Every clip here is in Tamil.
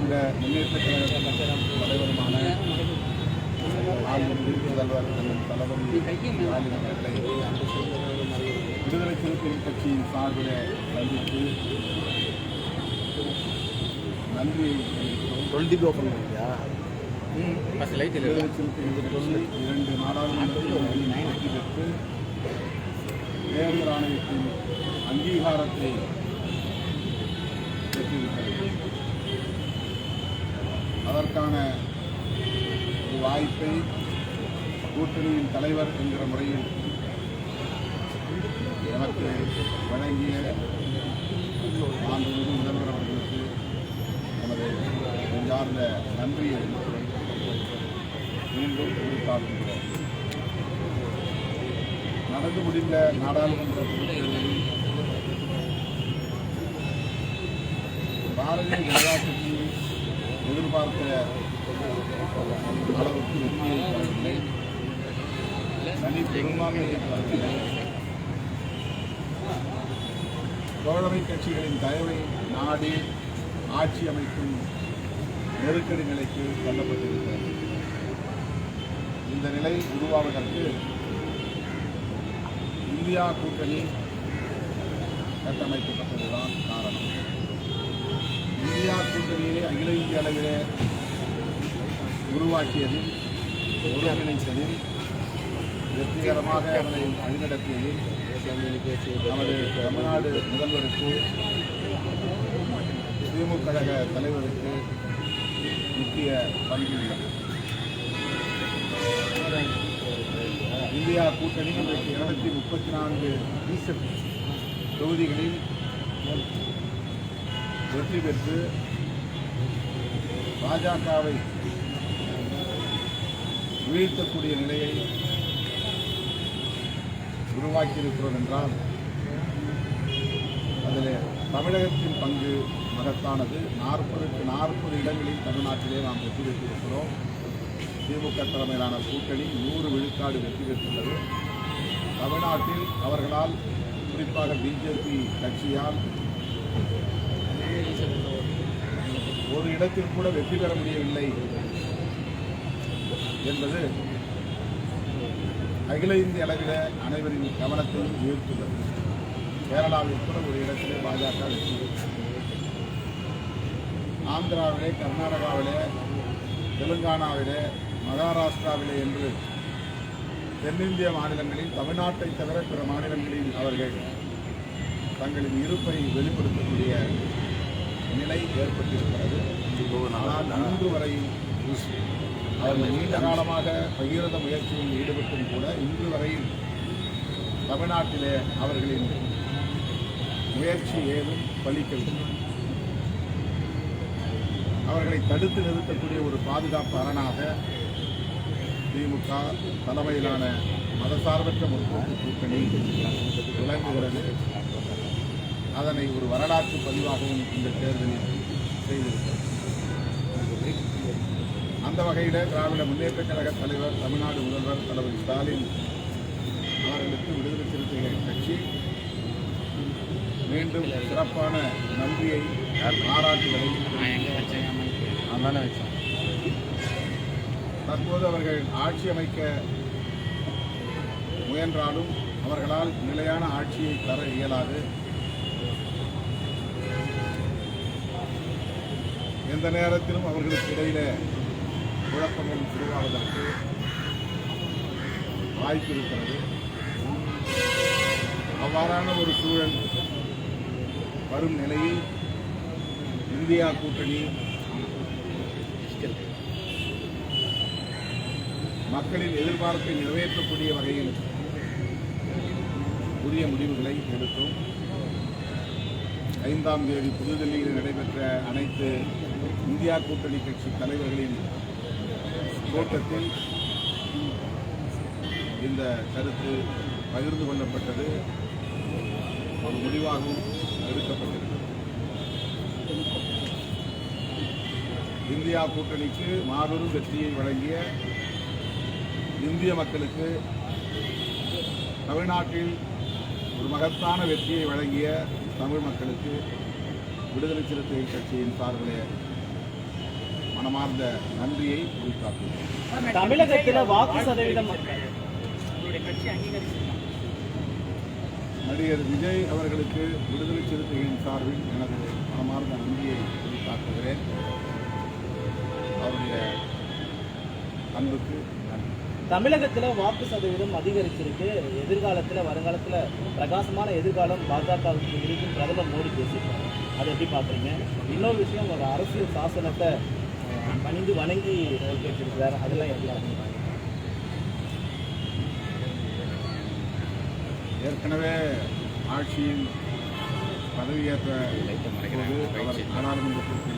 திராவிட முன்னேற்ற கழக தலைவருமான முதல்வர் தளபதி ஸ்டாலின் அவர்களை விடுதலை சிறுத்தைகள் கட்சியின் சார்பில் சந்தித்து தெரிவித்தோம். டுவெண்ட்டி ஓப்பன் பண்ணியா? விடுதலை சிறுத்தைகள் இரண்டு நாடாளுமன்ற தேர்தலில் வெற்றி பெற்று தேர்தல் ஆணையத்தின் அங்கீகாரத்தை பெற்றிருக்கிறது. அதற்கான வாய்ப்பை கூட்டணியின் தலைவர் என்கிற முறையில் எனக்கு வழங்கிய ஆண்டு முதல்வர் அவர்களுக்கு நமது நெஞ்சார்ந்த நன்றியை மீண்டும் குறிப்பாக்குகிறோம் நடந்து முடிந்த நாடாளுமன்ற தேர்தலில் பாரதிய ஜனதா கட்சி எதிர்பார்த்த அளவுக்கு வெற்றியை பெறவில்லை தனி பெரும்பான்மையை பெறவில்லை தோழமை கட்சிகளின் தயவை நாடி ஆட்சி அமைக்கும் நெருக்கடி நிலைக்கு தள்ளப்பட்டிருக்கிறது இந்த நிலை உருவாவதற்கு இந்தியா கூட்டணி கட்டமைக்கப்பட்டதுதான் காரணம். இந்தியா கூட்டணியை அகில இந்திய அளவிலே உருவாக்கியது ஒருங்கிணைத்தது வெற்றிகரமாக அதனை வழிநடத்தியது நமது தமிழ்நாடு முதல்வருக்கு திமுக கழக தலைவருக்கு முக்கிய பங்கு உள்ளது. இந்தியா கூட்டணி இன்றைக்கு இருநூத்தி முப்பத்தி நான்கு தொகுதிகளில் வெற்றி பெற்று பாஜகவை வீழ்த்தக்கூடிய நிலையை உருவாக்கியிருக்கிறோம் என்றால் அதில் தமிழகத்தின் பங்கு மகத்தானது. நாற்பதுக்கு நாற்பது இடங்களில் தமிழ்நாட்டிலே நாம் வெற்றி பெற்றிருக்கிறோம். திமுக தலைமையிலான கூட்டணி நூறு விழுக்காடு வெற்றி பெற்றுள்ளது. தமிழ்நாட்டில் அவர்களால் குறிப்பாக பிஜேபி கட்சியால் ஒரு இடத்தில் கூட வெற்றி பெற முடியவில்லை என்பது அகில இந்திய அளவில் அனைவரின் கவனத்தையும் ஈர்த்துள்ளது. கேரளாவில் கூட ஒரு இடத்திலே பாஜக வெற்றி பெற்றது ஆந்திராவிலே கர்நாடகாவிலே தெலுங்கானாவிலே மகாராஷ்டிராவிலே என்று தென்னிந்திய மாநிலங்களில் தமிழ்நாட்டை தவிர பிற மாநிலங்களில் அவர்கள் தங்களின் இருப்பை வெளிப்படுத்தக்கூடிய நிலை ஏற்பட்டிருக்கிறது. ஆனால் இன்று வரையும் அவர்கள் நீண்ட காலமாக பகிரத முயற்சியில் ஈடுபட்டும் கூட இன்று வரையில் தமிழ்நாட்டிலே அவர்களின் முயற்சி ஏதும் பலிக்கவில்லை. அவர்களை தடுத்து நிறுத்தக்கூடிய ஒரு பாதுகாப்பு அரணாக திமுக தலைமையிலான மதசார்பற்ற முற்போக்கு கூட்டணி விளங்குகிறது. அதனை ஒரு வரலாற்று பதிவாகவும் இந்த தேர்தலில் செய்திருக்கிறது. அந்த வகையில் திராவிட முன்னேற்ற கழக தலைவர் தமிழ்நாடு முதல்வர் தலைவர் ஸ்டாலின் அவர்களுக்கு விடுதலை சிறுத்தைகள் கட்சி மீண்டும் சிறப்பான நன்றியை பாராட்டுவதை தற்போது அவர்கள் ஆட்சி அமைக்க முயன்றாலும் அவர்களால் நிலையான ஆட்சியை தர இயலாது. எந்த நேரத்திலும் அவர்களுக்கு இடையிலே குழப்பங்கள் உருவாவதற்கு வாய்ப்பு இருக்கிறது. அவ்வாறான ஒரு சூழல் வரும் நிலையில் இந்தியா கூட்டணி மக்களின் எதிர்பார்ப்பை நிறைவேற்றக்கூடிய வகையில் புதிய முடிவுகளை எடுத்தோம். ஐந்தாம் தேதி புதுதில்லியில் நடைபெற்ற அனைத்து இந்தியா கூட்டணி கட்சி தலைவர்களின் கூட்டத்தில் இந்த கருத்து பகிர்ந்து கொள்ளப்பட்டது. ஒரு முடிவாகவும் எடுக்கப்பட்டிருக்கிறது. இந்தியா கூட்டணிக்கு மாபெரும் வெற்றியை வழங்கிய இந்திய மக்களுக்கு தமிழ்நாட்டில் ஒரு மகத்தான வெற்றியை வழங்கிய தமிழ் மக்களுக்கு விடுதலை சிறுத்தைகள் கட்சியின் சார்பிலே மனமார்ந்த நன்றியை உரித்தாக்குகிறேன் தமிழகத்துல வாக்கு சதவீதம் நடிகர் விஜய் அவர்களுக்கு விடுதலை சிறுத்தைகளின் சார்பில் எனது மனமார்ந்த நன்றியை உரித்தாக்குகிறேன். அவருடைய அன்புக்கு நன்றி. தமிழகத்துல வாக்கு சதவீதம் அதிகரிச்சிருக்கு. எதிர்காலத்துல வருங்காலத்துல பிரகாசமான எதிர்காலம் பாஜகவுக்கு இருக்கும் பிரதமர் மோடி பேசியிருக்காரு. அதை எப்படி பாக்குறீங்க இன்னொரு விஷயம் ஒரு அரசியல் சாசனத்தை பணிந்து வணங்கி கேட்டிருக்கிறார் அதெல்லாம் எப்படி ஏற்கனவே ஆட்சியின் பதவியேற்ற அவர் நாடாளுமன்றத்திற்கு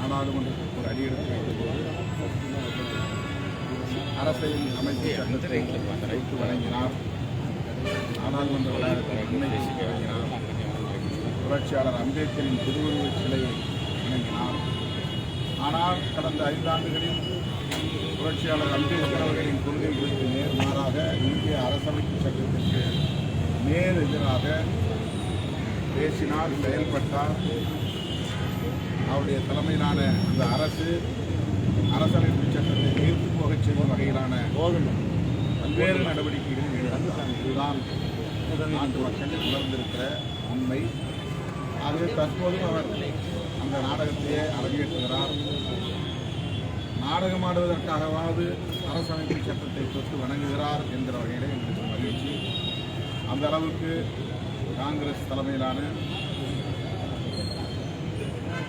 நாடாளுமன்றத்திற்கு ஒரு அடியெடுத்து வைத்தபோது அரசியல் அமைப்பு சட்டத்தை வைத்து வழங்கினார். நாடாளுமன்ற வளாகத்தில் முன்னைக்கு வழங்கினார். புரட்சியாளர் அம்பேத்கரின் திருவுருவச் சிலையை வணங்கினார். ஆனால் கடந்த ஐந்தாண்டுகளில் புரட்சியாளர் அம்பேத்கர் அவர்களின் கொள்கைகளுக்கு நேர்மாறாக இந்திய அரசமைப்பு சட்டத்திற்கு நேர் எதிராக பேசினார் செயல்பட்டார் அவருடைய தலைமையிலான அந்த அரசு அரசமைப்பு சட்டத்தை நீர்த்து போகச் செய்யும் வகையிலான பல்வேறு நடவடிக்கைகளில் ஈடுபட்டார் இதுதான் நாட்டு மக்கள் உணர்ந்திருக்கிற உண்மை. ஆகவே தற்போதும் அவர் இந்த நாடகத்தையே அரங்கேற்றுகிறார். நாடகமாடுவதற்காகவாவது அரசமைப்பு சட்டத்தை தொட்டு வணங்குகிறார் என்கிற வகையிலே எங்களுக்கு மகிழ்ச்சி. அந்த அளவுக்கு காங்கிரஸ் தலைமையிலான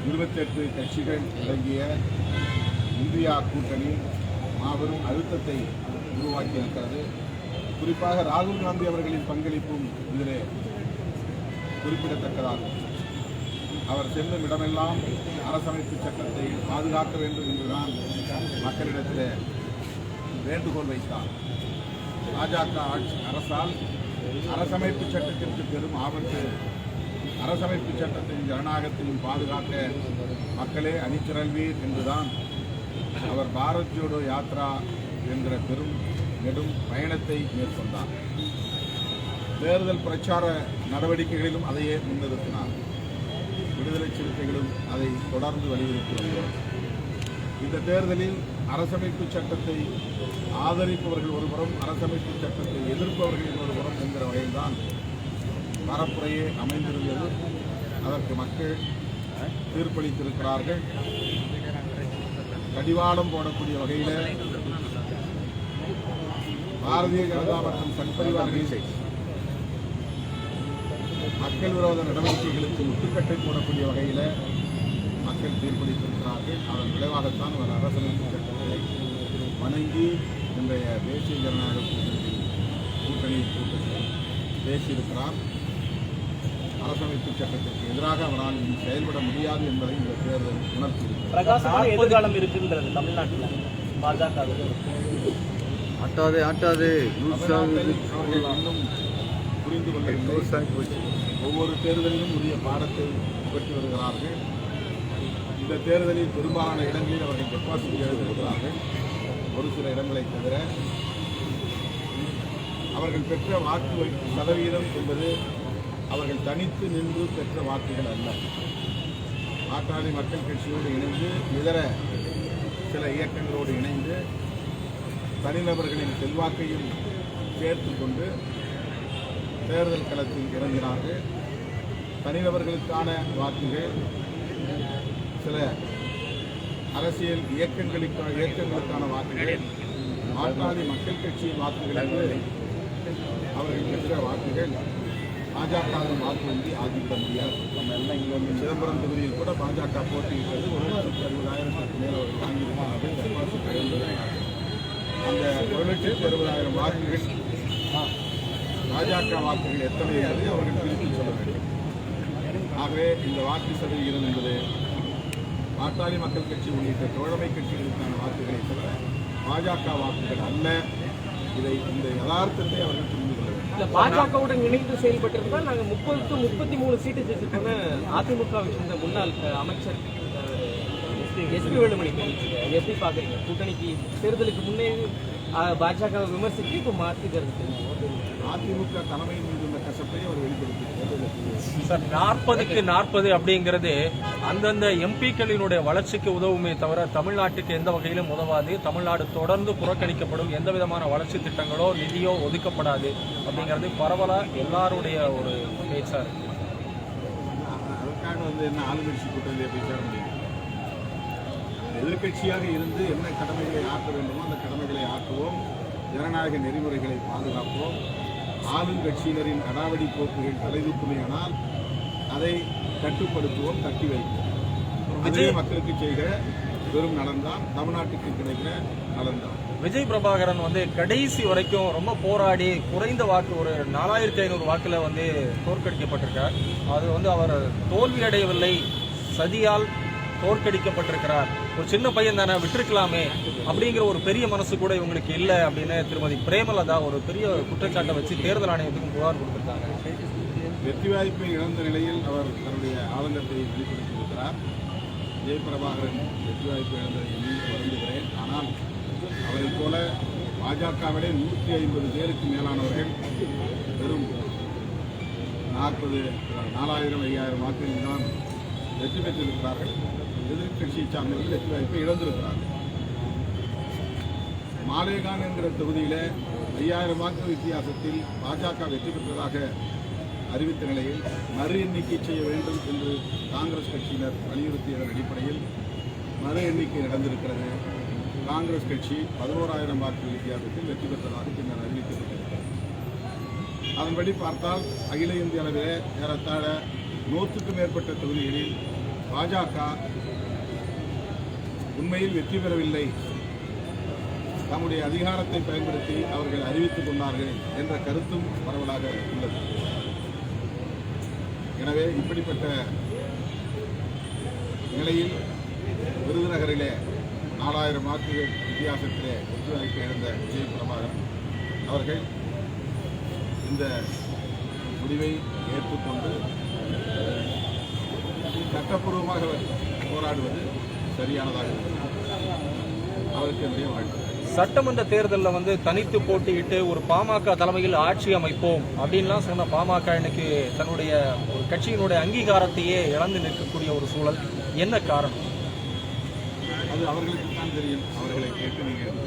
இருபத்தெட்டு கட்சிகள் அடங்கிய இந்தியா கூட்டணி மாபெரும் அழுத்தத்தை உருவாக்கி இருக்கிறது குறிப்பாக ராகுல் காந்தி அவர்களின் பங்களிப்பும் இதிலே குறிப்பிடத்தக்கதாகும். அவர் செல்லும் இடமெல்லாம் அரசமைப்பு சட்டத்தை பாதுகாக்க வேண்டும் என்றுதான் மக்களிடத்தில் வேண்டுகோள் வைத்தார். பாஜக ஆட்சி அரசால் அரசமைப்பு சட்டத்திற்கு பெரும் ஆபத்து. அரசமைப்பு சட்டத்தின் ஜனநாயகத்தையும் பாதுகாக்க மக்களே அணிதிரள்வீர் என்றுதான் அவர் பாரத் ஜோடோ யாத்ரா என்கிற பெரும் நெடும் பயணத்தை மேற்கொண்டார். தேர்தல் பிரச்சார நடவடிக்கைகளிலும் அதையே முன்னிறுத்தினார். விடுதலை சிறுத்தைகளும் அதை தொடர்ந்து வலியுறுத்தி வருகிறோம் இந்த தேர்தலில் அரசமைப்பு சட்டத்தை ஆதரிப்பவர்கள் ஒருபுறம் அரசமைப்பு சட்டத்தை எதிர்ப்பவர்கள் ஒருபுறம் என்கிற வகையில்தான் பரப்புரையே அமைந்திருந்தது. அதற்கு மக்கள் தீர்ப்பளித்திருக்கிறார்கள். கடிவாளம் போடக்கூடிய வகையில் பாரதிய ஜனதா மற்றும் சன்பரிவார்களின் மக்கள் விரோத நடவடிக்கைகளுக்கு முட்டுக்கட்டை போடக்கூடிய வகையில் மக்கள் தீர்ப்பளித்திருக்கிறார்கள். அதன் விளைவாகத்தான் அவர் அரசமைப்பு சட்டத்தை வணங்கி இன்றைய தேசிய ஜனநாயக கூட்டணி கூட்டணி கூட்டத்தில் பேசியிருக்கிறார். அரசமைப்பு சட்டத்திற்கு எதிராக அவரால் இனி செயல்பட முடியாது என்பதை இந்த தேர்தல் உணர்த்தியிருக்கிறது. எதிர்காலம் இருக்குன்றது தமிழ்நாட்டுல. பாஜக ஆட்டாதே ஆட்டாதே. இன்னும் புரிந்து கொள்ளவில்லை ஒவ்வொரு தேர்தலிலும் உரிய பாடத்தை பெற்று வருகிறார்கள். இந்த தேர்தலில் பெரும்பாலான இடங்களில் அவர்கள் டெபாசிட் எழுதியிருக்கிறார்கள் ஒரு சில இடங்களை தவிர அவர்கள் பெற்ற வாக்கு வகி- சதவீதம் என்பது அவர்கள் தனித்து நின்று பெற்ற வாக்குகள் அல்ல. பாட்டாளி மக்கள் கட்சியோடு இணைந்து இதர சில இயக்கங்களோடு இணைந்து தனிநபர்களின் செல்வாக்கையும் சேர்த்து கொண்டு தேர்தல் களத்தில் இறங்கினார்கள். தனிநபர்களுக்கான வாக்குகள் சில அரசியல் இயக்கங்களுக்கான இயக்கங்களுக்கான வாக்குகள் பாட்டாளி மக்கள் கட்சியின் வாக்குகளுக்கு அவர்கள் பெற்ற வாக்குகள் பாஜக வாக்கு வங்கி ஆகிவிட முடியாது. நம்ம எல்லாம் இங்கே வந்து சிதம்பரம் தொகுதியில் கூட பாஜக போட்டியிட்டது. ஒரு லட்சத்தி அறுபதாயிரத்துக்கு மேலே அவர்கள் அந்த ஒரு லட்சத்தி அறுபதாயிரம் வாக்குகள் பாஜக வாக்குகள் எத்தனை என்பதை அவர்கள் பிரித்து சொல்ல வேண்டும். ஆகவே இந்த வாக்கு சதவிகிதம் என்பது பாட்டாளி மக்கள் கட்சி உள்ளிட்ட தோழமை கட்சிகளுக்கான வாக்குகளை தவிர பாஜக வாக்குகள் அல்ல. இதை இந்த யதார்த்தத்தை அவர்கள் புரிந்து கொள்ள வேண்டும். பாஜகவுடன் இணைந்து செயல்பட்டிருந்தால் நாங்கள் முப்பது டு முப்பத்தி மூணு சீட்டு ஜெயிச்சிருக்கோம்னு அதிமுக சேர்ந்த முன்னாள் அமைச்சர் எஸ்பி வேலுமணி எப்படி பார்க்குறீங்க கூட்டணிக்கு தேர்தலுக்கு முன்னே பாஜக விமர்சித்து இப்போ மாற்றி கருத்து அதிமுக தலைமையின் மீது உள்ள கசப்பை அவர் வெளிப்படுத்தியிருக்கிறார் சார் நாற்பதுக்கு நாற்பது அப்படிங்கிறது அந்தந்த எம்பிக்களினுடைய வளர்ச்சிக்கு உதவுமே தவிர தமிழ்நாட்டுக்கு எந்த வகையிலும் உதவாது தமிழ்நாடு தொடர்ந்து புறக்கணிக்கப்படும் எந்த விதமான வளர்ச்சி திட்டங்களோ நிதியோ ஒதுக்கப்படாது அப்படிங்கிறது பரவலா எல்லாருடைய ஒரு பேச்சா இருக்கு வந்து என்ன ஆளுங்கட்சி கூட்டத்திலே போய் சேர முடியும். எதிர்க்கட்சியாக இருந்து என்ன கடமைகளை ஆற்ற வேண்டுமோ அந்த கடமைகளை ஆற்றுவோம் ஜனநாயக நெறிமுறைகளை பாதுகாப்போம். ஆளுங்கட்சியினரின் அடாவடி போக்குகள் தலைதூக்குமையானால் அதை கட்டுப்படுத்துவோம் கட்டி வைப்போம். விஜய் மக்களுக்கு செய்கிற பெரும் நலன்தான். தமிழ்நாட்டுக்கு கிடைக்கிற நலன்தான். விஜய் பிரபாகரன் வந்து கடைசி வரைக்கும் ரொம்ப போராடி குறைந்த வாக்கு ஒரு நாலாயிரத்தி ஐநூறு வாக்குல வந்து தோற்கடிக்கப்பட்டிருக்கார். அது வந்து அவர் தோல்வி அடையவில்லை சதியால் தோற்கடிக்கப்பட்டிருக்கிறார். ஒரு சின்ன பையன் தானே விட்டுருக்கலாமே அப்படிங்கிற ஒரு பெரிய மனசு கூட இவங்களுக்கு இல்லை அப்படின்னு திருமதி பிரேமலதா ஒரு பெரிய குற்றச்சாட்டை வச்சு தேர்தல் ஆணையத்துக்கும் புகார் கொடுத்துருக்காங்க. வெற்றி வாய்ப்பை இழந்த நிலையில் அவர் தன்னுடைய ஆதங்கத்தை வெளிப்படுத்தியிருக்கிறார். ஜெயபிரபாகரன் வெற்றி வாய்ப்பு இழந்ததை எண்ணி வருந்துகிறேன் ஆனால் அவரைப் போல பாஜகவிலே நூற்றி ஐம்பது பேருக்கு மேலானவர்கள் வெறும் நாற்பது நாலாயிரம் ஐயாயிரம் வாக்குகளில் தான் வெற்றி பெற்றிருக்கிறார்கள். எதிர்கட்சியை சார்ந்த வெற்றி வாய்ப்பை இழந்திருக்கிறார் மாலேகான் என்கிற தொகுதியில் ஐயாயிரம் வாக்கு வித்தியாசத்தில் பாஜக வெற்றி பெற்றதாக அறிவித்த நிலையில் மறு எண்ணிக்கை செய்ய வேண்டும் என்று காங்கிரஸ் கட்சியினர் வலியுறுத்தியதன் அடிப்படையில் மறு எண்ணிக்கை நடந்திருக்கிறது. காங்கிரஸ் கட்சி பதினோராயிரம் வாக்கு வித்தியாசத்தில் வெற்றி பெற்றதாக பின்னர் அறிவிக்கப்பட்டிருக்கிறது. அதன்படி பார்த்தால் அகில இந்திய அளவில் ஏறத்தாழ நூற்றுக்கும் மேற்பட்ட தொகுதிகளில் பாஜக உண்மையில் வெற்றி பெறவில்லை. தம்முடைய அதிகாரத்தை பயன்படுத்தி அவர்கள் அறிவித்துக் கொண்டார்கள் என்ற கருத்தும் பரவலாக உள்ளது. எனவே இப்படிப்பட்ட நிலையில் விருதுநகரிலே நாலாயிரம் வாக்குகள் வித்தியாசத்திலே வெற்றி வாய்ப்பு இருந்த விஜய் பிரபாகரன் அவர்கள் இந்த முடிவை ஏற்றுக்கொண்டு சட்டப்பூர்வமாக போராடுவது சரியானதாக அவருக்கு என்னுடைய சட்டமன்ற தேர்தலில் வந்து தனித்து போட்டியிட்டு ஒரு பாமக தலைமையில் ஆட்சி அமைப்போம் அப்படின்லாம் சொன்ன பாமக இன்னைக்கு தன்னுடைய ஒரு கட்சியினுடைய அங்கீகாரத்தையே இழந்து நிற்கக்கூடிய ஒரு சூழல். என்ன காரணம்? அது அவர்களுக்கு தான் தெரியும். அவர்களை கேட்டு நீங்கள்